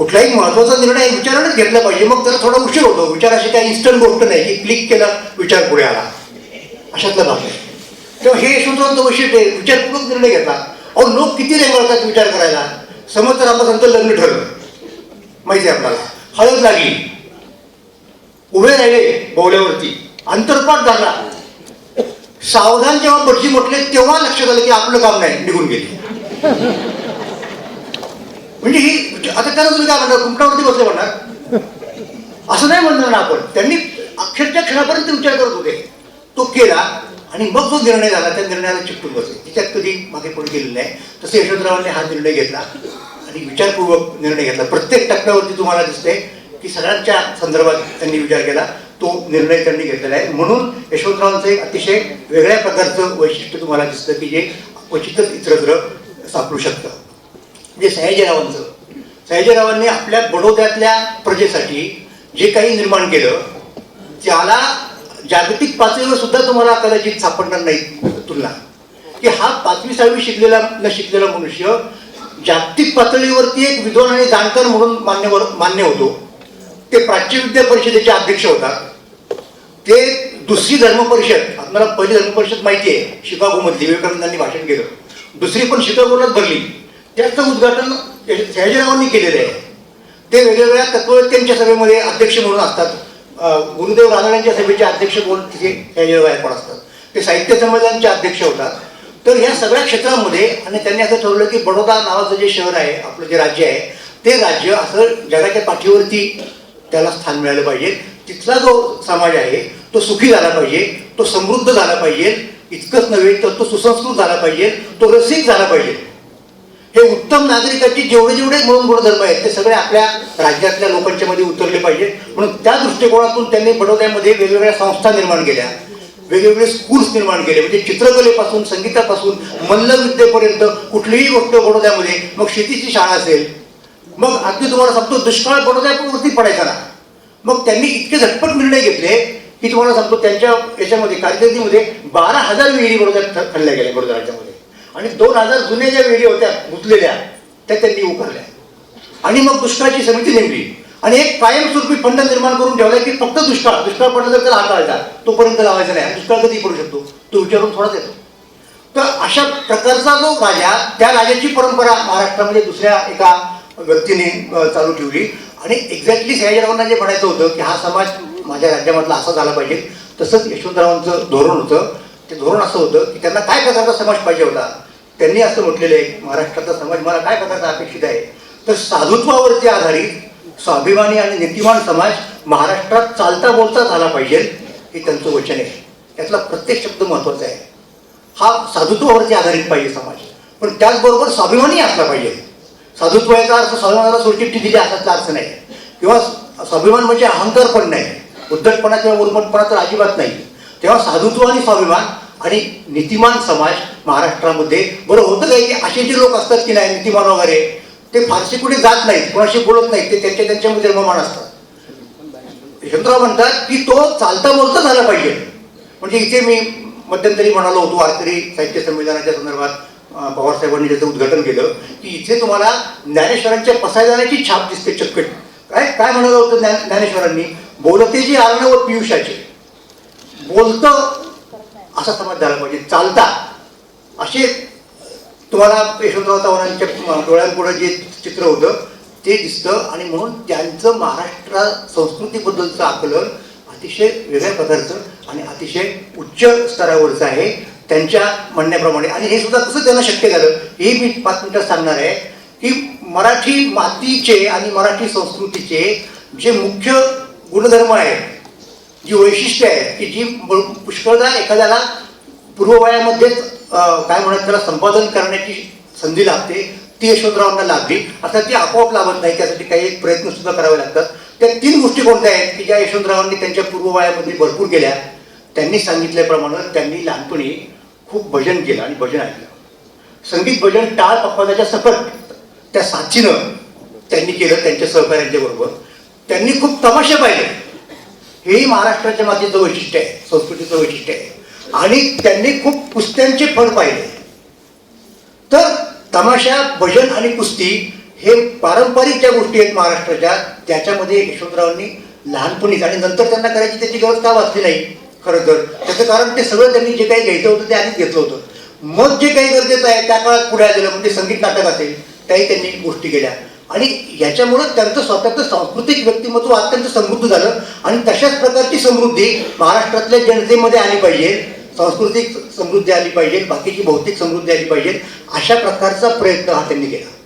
कुठलाही महत्त्वाचा निर्णय विचारानेच घेतला पाहिजे. मग त्याला थोडा उशीर होतो. विचार अशी काही इन्स्टंट गोष्ट नाही. की क्लिक केला विचार पुढे आला अशातला भाग आहे. तेव्हा हे सुद्धा वैशिष्ट्य आहे विचारपूर्वक निर्णय घेतला. अहो लोक किती रेंगाळतात विचार करायला? समज तर आपण सांगतो लग्न ठरलं. माहिती आहे आपल्याला. हळद लागली. उभे राहिले बोवल्यावरती. अंतरपाठ झाला. सावधान जेव्हा पडशी म्हटले तेव्हा लक्षात आलं की आपलं काम नाही. निघून गेले. म्हणजे ही आता त्याला तुम्ही काय म्हणणार कुंपणावरती बसले म्हणणार? असं नाही म्हणणार ना आपण. त्यांनी अक्षरच्या क्षणापर्यंत विचार करत होते. तो केला आणि मग जो निर्णय झाला त्या निर्णयाला चिपटून बसले. तिच्यात कधी मागे पुढे गेलेलं नाही. तसे यशवंतरावांनी हा निर्णय घेतला आणि विचारपूर्वक निर्णय घेतला. प्रत्येक टप्प्यावरती तुम्हाला दिसते की सगळ्यांच्या संदर्भात त्यांनी विचार केला. तो निर्णय त्यांनी घेतलेला आहे. म्हणून यशवंतरावांचं एक अतिशय वेगळ्या प्रकारचं वैशिष्ट्य तुम्हाला दिसतं की जे क्वचितच इतरत्र सापडू शकतं. म्हणजे सयाजीरावांचं सयाजीरावांनी आपल्या बडोद्यातल्या प्रजेसाठी जे काही निर्माण केलं त्याला जागतिक पातळीवर सुद्धा तुम्हाला कदाचित सापडणार नाही तुलना. की हा पाचवी सहावी शिकलेला न शिकलेला मनुष्य जागतिक पातळीवरती एक विद्वान आणि जाणकार म्हणून मान्यवर मान्य होतो. ते प्राच्य विद्या परिषदेचे अध्यक्ष होतात. ते दुसरी धर्म परिषद आपल्याला पहिली धर्म परिषद माहिती आहे शिकागोमधली. विवेकानंदांनी भाषण केलं. दुसरी पण शिकागोलाच भरली. त्याचं उद्घाटन सयाजीरावांनी केलेलं आहे. ते वेगवेगळ्या तत्ववेत्यांच्या सभेमध्ये अध्यक्ष म्हणून असतात. गुरुदेव रानड्यांच्या सभेचे अध्यक्ष म्हणून तिथे शहाजीराव गायकवाड असतात. ते साहित्य संमेलनाचे अध्यक्ष होतात. तर ह्या सगळ्या क्षेत्रामध्ये आणि त्यांनी असं ठरवलं की बडोदा नावाचं जे शहर आहे आपलं जे राज्य आहे ते राज्य असं जगाच्या पाठीवरती त्याला स्थान मिळालं पाहिजे. तिथला जो समाज आहे तो सुखी झाला पाहिजे तो समृद्ध झाला पाहिजे. इतकंच नव्हे तर तो सुसंस्कृत झाला पाहिजे तो रसिक झाला पाहिजे. हे उत्तम नागरिकाची जेवढे जेवढे म्हणून गुणधर्म आहेत ते सगळे आपल्या राज्यातल्या लोकांच्या मध्ये उतरले पाहिजे म्हणून त्या दृष्टिकोनातून त्यांनी बडोद्यामध्ये वेगवेगळ्या संस्था निर्माण केल्या. वेगवेगळे स्कूल्स निर्माण केले. म्हणजे चित्रकलेपासून संगीतापासून मल्लविद्येपर्यंत कुठलीही गोष्ट बडोद्यामध्ये. मग शेतीची शाळा असेल. मग अगदी तुम्हाला सांगतो दुष्काळ बडोद्यावरती पडायचा ना. मग त्यांनी इतके झटपट निर्णय घेतले की तुम्हाला सांगतो त्यांच्या याच्यामध्ये कारकिर्दीमध्ये बारा हजार विहिरी बडोद्यात ख- गेल्या बडोदा राज्यामध्ये आणि दोन हजार जुन्या ज्या विहिरी होत्या गुंतलेल्या त्या त्यांनी उभारल्या आणि मग दुष्काळाची समिती नेमली. आणि एक कायमस्वरूपी फंड निर्माण करून ठेवला की फक्त दुष्काळ दुष्काळ पडला तर त्याला हाताळता तोपर्यंत लावायचा नाही. दुष्काळ कधी पडू शकतो? तो विचारून थोडाच येतो. तर अशा प्रकारचा जो राजा त्या राजाची परंपरा महाराष्ट्रामध्ये दुसऱ्या एका व्यक्तीने चालू ठेवली. आणि एक्झॅक्टली सयाजीरावांना जे म्हणायचं होतं की हा समाज माझ्या राज्यामधला असा झाला पाहिजे तसंच यशवंतरावांचं धोरण होतं. ते धोरण असं होतं की त्यांना काय प्रकारचा समाज पाहिजे होता? त्यांनी असं म्हटलेलं आहे महाराष्ट्राचा समाज मला काय प्रकारचा अपेक्षित आहे? तर साधुत्वावरती आधारित स्वाभिमानी आणि नीतिमान समाज महाराष्ट्रात चालता बोलता झाला पाहिजे हे त्यांचं वचन आहे. त्यातला प्रत्येक शब्द महत्त्वाचा आहे. हा साधुत्वावरती आधारित पाहिजे समाज. पण त्याचबरोबर स्वाभिमानी असला पाहिजे. साधुत्व याचा अर्थ स्वाभिमानाला सुरचिट्टी दिली असाचा अर्थ नाही. किंवा स्वाभिमान म्हणजे अहंकार पण नाही. उद्धटपणा किंवा उर्मटपणा तर अजिबात नाही. तेव्हा साधुत्व आणि स्वाभिमान आणि नीतिमान समाज महाराष्ट्रामध्ये बरं होतं काही? की असे जे लोक असतात की नाही नीतिमान वगैरे ते फारसे कुठे जात नाहीत कोणाशी बोलत नाहीत ते त्यांच्या त्यांच्यामध्ये निर्माण असतात. यशवंतराव म्हणतात की तो चालता बोलता झाला पाहिजे. म्हणजे इथे मी मध्यंतरी म्हणालो होतो वारकरी साहित्य संमेलनाच्या संदर्भात पवारसाहेबांनी त्याचं उद्घाटन केलं की इथे तुम्हाला ज्ञानेश्वरांच्या पसायदानाची छाप दिसते चक्कट काय काय म्हणालं होतं ज्ञान ज्ञानेश्वरांनी? बोलते जी आरण व पियुषाचे. बोलतं असा समाज झाला पाहिजे चालता. असे तुम्हाला यशवंतराव चव्हाणांच्या डोळ्यांपुढं जे चित्र होतं ते दिसतं आणि म्हणून त्यांचं महाराष्ट्र संस्कृतीबद्दलचं आकलन अतिशय वेगळ्या प्रकारचं आणि अतिशय उच्च स्तरावरचं आहे. त्यांच्या म्हणण्याप्रमाणे. आणि हे सुद्धा कसं त्यांना शक्य झालं हे मी पाच मिनिटात सांगणार आहे की मराठी मातीचे आणि मराठी संस्कृतीचे जे मुख्य गुणधर्म आहेत जी वैशिष्ट्य आहेत की जी पुष्कळदा एखाद्याला पूर्ववयामध्येच काय म्हणत त्याला संपादन करण्याची संधी लागते ती यशवंतरावांना लाभली आता ती आपोआप लाभत नाही त्यासाठी काही प्रयत्न सुद्धा करावे लागतात. त्या तीन गोष्टी कोणत्या आहेत की ज्या यशवंतरावांनी त्यांच्या पूर्ववयामध्ये भरपूर केल्या? त्यांनी सांगितल्याप्रमाणे त्यांनी लहानपणी खूप भजन केलं आणि भजन ऐकलं. संगीत भजन टाळ पकवाजाच्या सकट त्या साथीनं त्यांनी केलं त्यांच्या सहकार्यांच्या बरोबर. त्यांनी खूप तमाशे पाहिले. हेही महाराष्ट्राच्या मातीचं वैशिष्ट्य आहे संस्कृतीचं वैशिष्ट्य आहे. आणि त्यांनी खूप कुस्त्यांचे फळ पाहिले. तर तमाशा भजन आणि कुस्ती हे पारंपरिक ज्या गोष्टी आहेत महाराष्ट्राच्या त्याच्यामध्ये यशवंतरावांनी लहानपणीच आणि नंतर त्यांना करायची त्याची गरज का वाचली नाही? खरं तर. त्याचं कारण ते सगळं त्यांनी जे काही घ्यायचं होतं ते आधीच घेतलं होतं. मग जे काही गरजेचं आहे त्या काळात पुढे आलेलं म्हणजे संगीत नाटक असेल त्याही त्यांनी गोष्टी केल्या. आणि याच्यामुळं त्यांचं स्वतःचं सांस्कृतिक व्यक्तिमत्व अत्यंत समृद्ध झालं. आणि तशाच प्रकारची समृद्धी महाराष्ट्रातल्या जनतेमध्ये आली पाहिजे. सांस्कृतिक समृद्धी आली पाहिजे. बाकीची भौतिक समृद्धी आली पाहिजे. अशा प्रकारचा प्रयत्न हा त्यांनी केला.